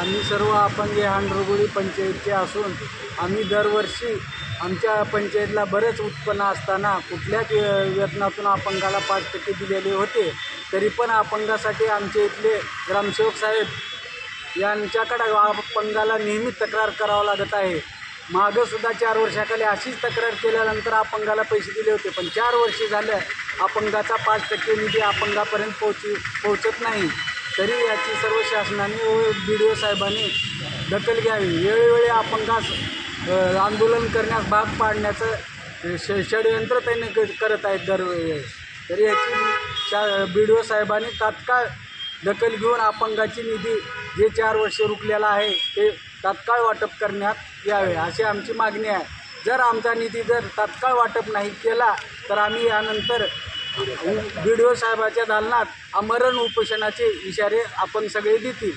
आम्ही सर्व आपण जे हांडरगुळी पंचायतचे असून आम्ही दरवर्षी आमच्या पंचायतला बरेच उत्पन्न असताना कुठल्याच अ, वेतनातून अपंगाला पाच टक्के दिलेले होते तरी पण अपंगासाठी आमचे इथले ग्रामसेवक साहेब यांच्याकडे अपंगाला नेहमी तक्रार करावं लागत आहे. मागंसुद्धा चार वर्षाखाली अशीच तक्रार केल्यानंतर अपंगाला पैसे दिले होते पण चार वर्षे झालं अपंगाचा पाच टक्के निधी अपंगापर्यंत पोहोची पोहोचत नाही. तरी याची सर्व शासनाने व बी डी ओ साहेबांनी दखल घ्यावी. वेळोवेळी अपंगास आंदोलन करण्यास भाग पाडण्याचं ष षडयंत्र त्यांनी क- करत आहेत दरवेळेस तरी याची शा बी डी ओ साहेबांनी तात्काळ दखल घेऊन अपंगाची निधी जे चार वर्ष रुकलेला आहे ते तात्काळ वाटप करण्यात यावे अशी आमची मागणी आहे. जर आमचा निधी जर तात्काळ वाटप नाही केला तर आम्ही यानंतर बी डी ओ साहेबाच्या दालनात आमरण उपोषणाचे इशारे आपण सगळे देतील.